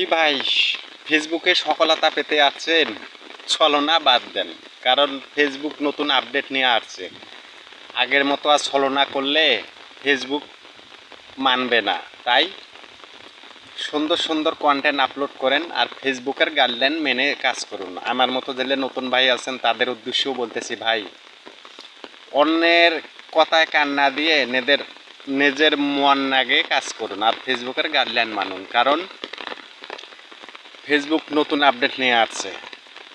কি ভাই? ফেসবুকে সফলতা পেতে আছেন? ছলনা বাদ দেন। কারণ ফেসবুক নতুন আপডেট নিয়ে আসছে। আগের মতো আর ছলনা করলে ফেসবুক মানবে না। তাই সুন্দর সুন্দর কন্টেন্ট আপলোড করেন আর ফেসবুকের গাইডলাইন মেনে কাজ করুন। আমার মতো যেলে নতুন ভাই আছেন, তাদের উদ্দেশ্যেও বলতেছি, ভাই, অন্যের কথায় কান না দিয়ে নেদের, নিজের মন নাগে কাজ করুন আর ফেসবুকের গাইডলাইন মানুন। কারণ ফেসবুক নতুন আপডেট নিয়ে আসছে।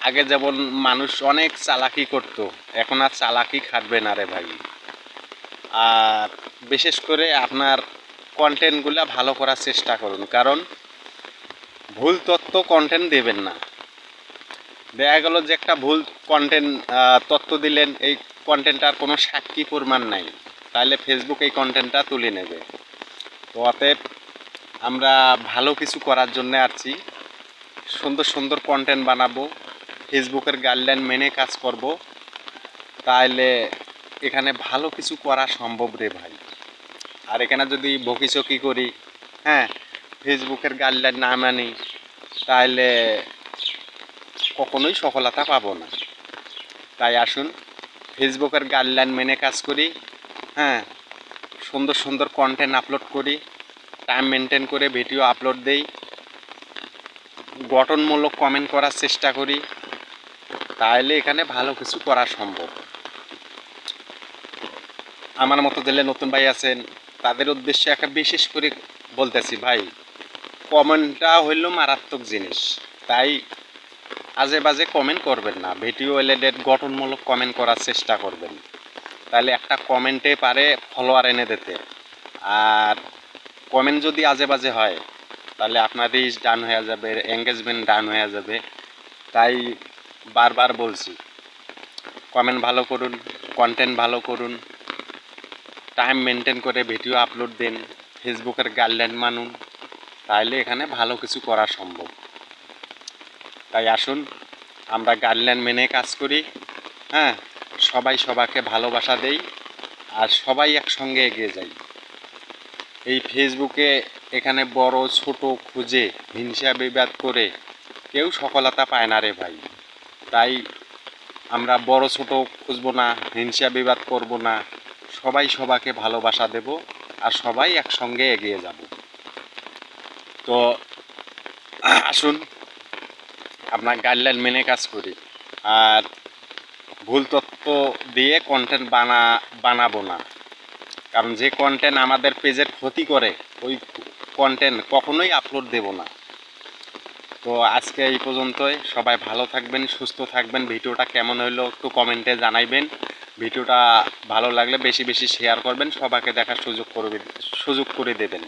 আগে যেমন মানুষ অনেক চালাকি করতো, এখন আর চালাকি খাটবে না রে ভাই। আর বিশেষ করে আপনার কন্টেন্টগুলো ভালো করার চেষ্টা করুন, কারণ ভুল তথ্য কন্টেন্ট দেবেন না। দেখা গেল যে একটা ভুল কন্টেন্ট তথ্য দিলেন, এই কন্টেন্টটার কোনো সাক্ষী প্রমাণ নাই। তাহলে ফেসবুক এই কন্টেন্টটা তুলে নেবে। তো অতএব আমরা ভালো কিছু করার জন্য আসছি। সুন্দর সুন্দর কন্টেন্ট বানাবো ফেসবুকের গাইডলাইন মেনে কাজ করব। তাহলে এখানে ভালো কিছু করা সম্ভব রে ভাই। আর এখানে যদি বকিচকি করি হ্যাঁ ফেসবুকের গাইডলাইন না মানি তাহলে কখনোই সফলতা পাবো না। তাই আসুন ফেসবুকের গাইডলাইন মেনে কাজ করি হ্যাঁ সুন্দর সুন্দর কন্টেন্ট আপলোড করি টাইম মেনটেন করে ভিডিও আপলোড দেই। গঠনমূলক কমেন্ট করার চেষ্টা করি। তাহলে এখানে ভালো কিছু করা সম্ভব। আমার মতো দিলে নতুন ভাই আছেন, তাদের উদ্দেশ্যে একটা বিশেষ করে বলতেছি, ভাই, কমেন্টটা হইল মারাত্মক জিনিস। তাই আজে বাজে কমেন্ট করবেন না, ভিডিও রিলেটেড গঠনমূলক কমেন্ট করার চেষ্টা করবেন। তাহলে একটা কমেন্টে পারে ফলোয়ার এনে দিতে। আর কমেন্ট যদি আজে বাজে হয় তাহলে আপনার রিচ ডান হয়ে যাবে এঙ্গেজমেন্ট ডান হয়ে যাবে। তাই বারবার বলছি কমেন্ট ভালো করুন কন্টেন্ট ভালো করুন টাইম মেনটেন করে ভিডিও আপলোড দিন ফেসবুকের গাইডলাইন মানুন, তাহলে এখানে ভালো কিছু করা সম্ভব। তাই আসুন, আমরা গাইডলাইন মেনে কাজ করি হ্যাঁ? সবাই সবাইকে ভালোবাসা দেই, আর সবাই একসঙ্গে এগিয়ে যাই। এই ফেসবুকে এখানে বড়, ছোট খুঁজে হিংসা বিবাদ করে কেউ সফলতা পায় না রে ভাই। তাই আমরা বড়, ছোট খুঁজবো না, হিংসা বিবাদ করব না। সবাই সবাকে ভালোবাসা দেব আর সবাই একসঙ্গে এগিয়ে যাব। তো আসুন, আপনার গাইডলাইন মেনে কাজ করি। আর ভুল তথ্য দিয়ে কন্টেন্ট বানা, বানাবো না। কারণ যে কন্টেন্ট আমাদের পেজের ক্ষতি করে, ওই কন্টেন্ট কখনোই আপলোড দেব না। তো আজকে এই পর্যন্তই। সবাই ভালো থাকবেন, সুস্থ থাকবেন। ভিডিওটা কেমন হইল একটু কমেন্টে জানাইবেন। ভিডিওটা ভালো লাগলে বেশি বেশি শেয়ার করবেন। সবাইকে দেখার সুযোগ করবে সুযোগ করে দেবেন।